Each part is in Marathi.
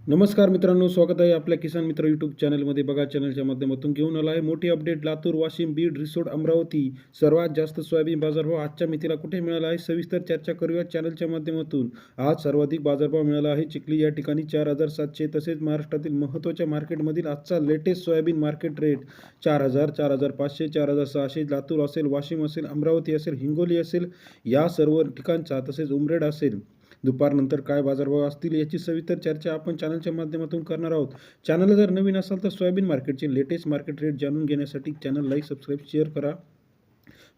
नमस्कार मित्रांनो स्वागत आहे आपल्या किसान मित्र यूट्यूब चॅनलमध्ये बघा चॅनलच्या माध्यमातून घेऊन आला आहे मोठी अपडेट लातूर वाशिम बीड रिसोड अमरावती सर्वात जास्त सोयाबीन बाजारभाव आजच्या मितीला कुठे मिळाला आहे? सविस्तर चर्चा करूया चॅनलच्या माध्यमातून. आज सर्वाधिक बाजारभाव मिळाला आहे चिखली. या ठिकाणी चार हजार सातशे तसेच महाराष्ट्रातील महत्त्वाच्या मार्केटमधील आजचा लेटेस्ट सोयाबीन मार्केट रेट चार हजार चार हजार पाचशे चार हजार सहाशे. लातूर असेल वाशिम असेल अमरावती असेल हिंगोली असेल या सर्व ठिकाणचा तसेच उमरेड असेल. दुपारनंतर काय बाजारभाव असतील याची सविस्तर चर्चा आपण चॅनलच्या माध्यमातून करणार आहोत. चॅनलला जर नवीन असाल तर सोयाबीन मार्केटचे लेटेस्ट मार्केट रेट जाणून घेण्यासाठी चॅनल लाईक सबस्क्राईब शेअर करा.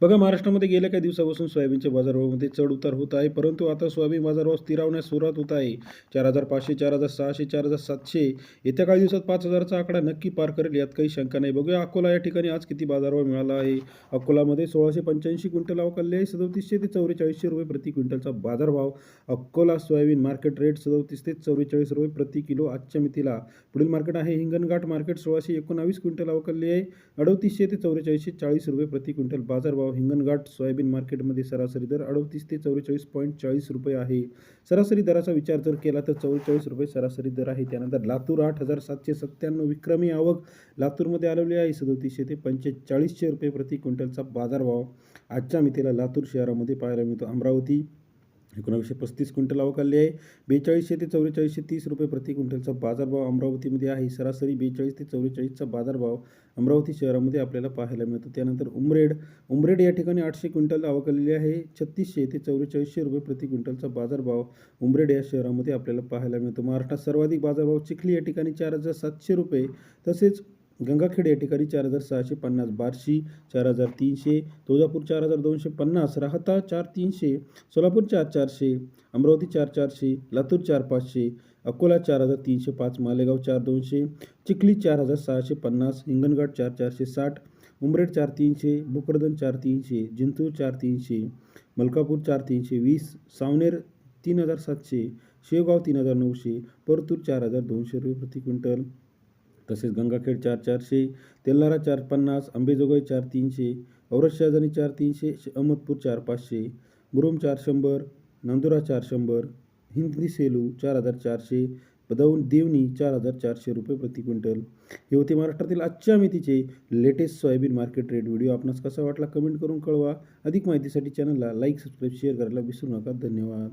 बघा महाराष्ट्रामध्ये गेल्या काही दिवसापासून सोयाबीनच्या बाजारभावामध्ये चढ उतार होत आहे परंतु आता सोयाबीन बाजारभाव स्थिरावण्यास सुरुवात होत आहे. चार हजार पाचशे चार हजार सहाशे चार हजार सातशे येत्या काही दिवसात पाच हजारचा आकडा नक्की पार करेल यात काही शंका नाही. बघूया अकोला या ठिकाणी आज किती बाजारभाव मिळाला आहे? अकोलामध्ये सोळाशे पंच्याऐंशी क्विंटल अवकालले आहे सदोतीसशे ते चौवेचाळीसशे रुपये प्रति क्विंटलचा बाजारभाव अकोला सोयाबीन मार्केट रेट सदोतीस ते चौवेचाळीस रुपये प्रति किलो आजच्या मितीला. पुढील मार्केट आहे हिंगणघाट मार्केट सोळाशे एकोणावीस क्विंटल अवकालली आहे अडतीसशे ते चौवेचाळीसशे चाळीस रुपये प्रति क्विंटल बाजारभाव हिंगणघाट सोयाबीन मार्केटमध्ये सरासरी दर अडतीस ते चौवेचाळीस पॉईंट चाळीस रुपये आहे. सरासरी दराचा विचार जर केला तर चौवेचाळीस रुपये सरासरी दर आहे. त्यानंतर लातूर आठ हजार सातशे सत्त्याण्णव विक्रमी आवक लातूरमध्ये आलेली आहे. सदोतीसशे ते पंचेचाळीसशे रुपये प्रति क्विंटलचा बाजारभाव आजच्या मितीला लातूर शहरामध्ये पाहायला मिळतो अमरावती. एकोणावीसशे पस्तीस क्विंटल अवकालली आहे. बेचाळीसशे ते चौवेचाळीसशे तीस रुपये प्रति क्विंटलचा बाजारभाव अमरावतीमध्ये आहे. सरासरी बेचाळीस ते चौवेचाळीसचा बाजारभाव अमरावती शहरामध्ये आपल्याला पाहायला मिळतो. त्यानंतर उमरेड उमरेड या ठिकाणी आठशे क्विंटल अवकाललेली आहे. छत्तीसशे ते चौवेचाळीसशे रुपये प्रति क्विंटलचा बाजारभाव उमरेड या शहरामध्ये आपल्याला पाहायला मिळतो. महाराष्ट्रात सर्वाधिक बाजारभाव चिखली या ठिकाणी चार हजार सातशे रुपये तसेच गंगाखेड या ठिकाणी चार हजार सहाशे पन्नास बार्शी चार हजार तीनशे तुळजापूर चार हजार दोनशे पन्नास राहता चार तीनशे सोलापूर चार चारशे अमरावती चार चारशे लातूर चार पाचशे अकोला चार हजार तीनशे पाच मालेगाव चार दोनशे चिखली चार हजार सहाशे पन्नास हिंगणघाट चार चारशे साठ उमरेड चार तीनशे भोकरदन चार तीनशे जिंतूर चार तीनशे मलकापूर चार तीनशे वीस सावनेर तीन हजार सातशे शेवगाव तीन हजार नऊशे परतूर चार हजार दोनशे रुपये प्रति क्विंटल. तसेच गंगाखेड चार चारशे तेल्हारा चार पन्नास अंबेजोगाई चार तीनशे औरत शहाजानी चार तीनशे श- अहमदपूर चार पाचशे मुरुम चार शंभर नंदुरा चार शंभर हिंदी सेलू चार हजार चारशे बदाऊन देवणी चार हजार चारशे रुपये प्रति क्विंटल. हे होते महाराष्ट्रातील आजच्या मितीचे latest soybean market rate video. आपणास कसा वाटला कमेंट करून कळवा. अधिक माहितीसाठी चॅनलला लाईक सबस्क्राईब शेअर करायला विसरू नका. धन्यवाद.